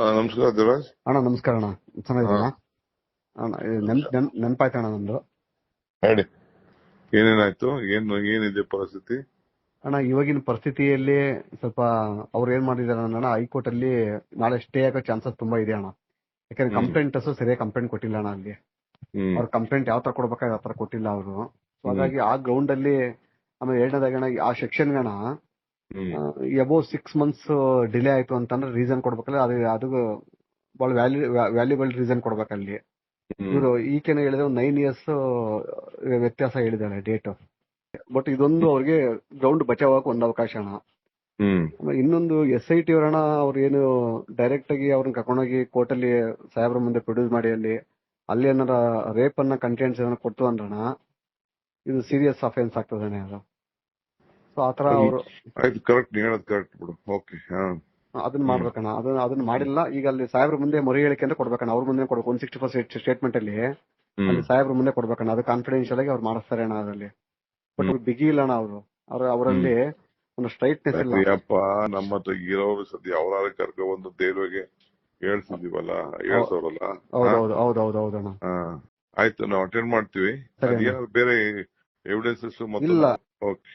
ನಮಸ್ಕಾರ ದೇವರಾಜ್. ಅಣ್ಣ ನಮಸ್ಕಾರ ಅಣ್ಣ. ಚೆನ್ನಾಗಿದ್ದೀರಾ? ಅಣ್ಣ ಇದು ನೆನಪಾಯ್ತು ಅಣ್ಣ ನಂದು ಹೇಳಿ. ಏನೇನಾಯ್ತು? ಏನು ಏನಿದೆ ಪರಿಸ್ಥಿತಿ? ಅಣ್ಣ ಇವಾಗಿನ ಪರಿಸ್ಥಿತಿಯಲ್ಲಿ ಸ್ವಲ್ಪ ಅವ್ರು ಏನ್ ಮಾಡಿದಾರೆ ಅಣ್ಣ ಹೈಕೋರ್ಟ್ ಅಲ್ಲಿ ನಾಳೆ ಸ್ಟೇ ಆಗೋ ಚಾನ್ಸಸ್ ತುಂಬಾ ಇದೆ ಅಣ್ಣ. ಯಾಕಂದ್ರೆ ಕಂಪ್ಲೇಂಟ್ ಕಂಪ್ಲೇಂಟ್ ಸರಿಯಾಗಿ ಕಂಪ್ಲೇಂಟ್ ಕೊಟ್ಟಿಲ್ಲ ಅಣ್ಣ ಅಲ್ಲಿ. ಹ್ಮ್. ಅವ್ರ ಕಂಪ್ಲೇಂಟ್ ಯಾವ ತರ ಕೊಡ್ಬೇಕಾದ್ರೆ ಆ ತರ ಕೊಟ್ಟಿಲ್ಲ ಅವರು. ಸೊ ಹಾಗಾಗಿ ಆ ಗ್ರೌಂಡ್ ಅಲ್ಲಿ ಆಮೇಲೆ ಎರಡನೇದಾಗಿ ಅಣ್ಣ ಆ ಸೆಕ್ಷನ್ ಅಣ್ಣ hmm. Above six months delay ಆಯ್ತು ಅಂತಂದ್ರೆ ರೀಸನ್ ಕೊಡ್ಬೇಕಲ್ಲ ಅದು ಅದು ಬಹಳ ವ್ಯಾಲ್ಯೂ ವ್ಯಾಲ್ಯೂಬಲ್ ರೀಸನ್ ಕೊಡ್ಬೇಕಲ್ಲಿ. ಇವರು ಈಕೆನ ಹೇಳಿದ್ರೆ ಒಂದು ನೈನ್ ಇಯರ್ಸ್ ವ್ಯತ್ಯಾಸ ಹೇಳಿದಾರೆ ಡೇಟ್ ಬಟ್ ಇದೊಂದು ಅವ್ರಿಗೆ ಗ್ರೌಂಡ್ ಬಚಾವಕ್ಕೆ ಒಂದು ಅವಕಾಶ ಅಣ್ಣ ಇನ್ನೊಂದು ಎಸ್ ಐ ಟಿ ಅವರಣ ಅವ್ರು ಏನು ಡೈರೆಕ್ಟ್ ಆಗಿ ಅವ್ರನ್ನ ಕರ್ಕೊಂಡೋಗಿ ಕೋರ್ಟ್ ಅಲ್ಲಿ ಸಾಹೇಬ್ರ ಮುಂದೆ ಪ್ರೊಡ್ಯೂಸ್ ಮಾಡಿ ಅಲ್ಲಿ ಅಲ್ಲಿ ಏನಾರ ರೇಪ್ ಅನ್ನ ಕಂಟೆಂಟ್ಸ್ ಏನಾರ ಕೊಟ್ಟು ಅಂದ್ರಣ ಇದು ಸೀರಿಯಸ್ ಅಫೆನ್ಸ್ ಆಗ್ತದೆ ಅದು. ಸೊ ಆತರ ಅವರು ಆಯ್ತು ಕರೆಕ್ಟ್ ಹೇಳೋದು ಕರೆಕ್ಟ್ ಬಿಡು. ಓಕೆ ಹಾ. ಅದನ್ನ ಮಾಡ್ಬೇಕಣ್ಣ. ಅದನ್ನ ಅದನ್ನ ಮಾಡಿಲ್ಲ. ಈಗ ಅಲ್ಲಿ ಸಾಹೇಬ್ರ ಮುಂದೆ ಮೊರೆ ಹೇಳಿಕೆ ಅಂತ ಕೊಡ್ಬೇಕಣ್ಣ. ಅವ್ರ ಮುಂದೆ ಕೊಡ್ಬೇಕು. ಒನ್ ಸಿಕ್ಸ್ಟಿ ಫೋರ್ ಸ್ಟೇಟ್ಮೆಂಟ್ ಅಲ್ಲಿ ಅಲ್ಲಿ ಸಾಹೇಬ್ರ ಮುಂದೆ ಕೊಡ್ಬೇಕಣ್ಣ. ಅದು ಕಾನ್ಫಿಡೆನ್ಶಿಯಲ್ ಆಗಿ ಅವ್ರು ಮಾಡಿಸ್ತಾರೆ ಅಣ್ಣ ಅದರಲ್ಲಿ. ಬಟ್. ಬಿಗಿ ಇಲ್ಲ ಅಣ್ಣ ಅವರು. ಅವ್ರ ಅವರಲ್ಲಿ ಒಂದು ಸ್ಟ್ರೈಟ್ನೆಸ್ ಇಲ್ಲ. ಅಯ್ಯಪ್ಪ ನಮ್ಮ ಹತ್ರ ಇರೋರು ಸದ್ಯ ಅವರಾರ ಕರ್ಕೊ ಒಂದು ದೇವ್ರಿಗೆ ಹೇಳ್ಸಿದೀವಲ್ಲ ಹೇಳ್ಸೋರಲ್ಲ? ಹೌದೌದು ಹೌದೌದು ಹೌದಣ್ಣ ಹಾ. ಆಯ್ತು ನಾವು ಅಟೆಂಡ್ ಮಾಡ್ತೀವಿ. ಬೇರೆ ಎವಿಡೆನ್ಸಸ್ ಇಲ್ಲ. ಓಕೆ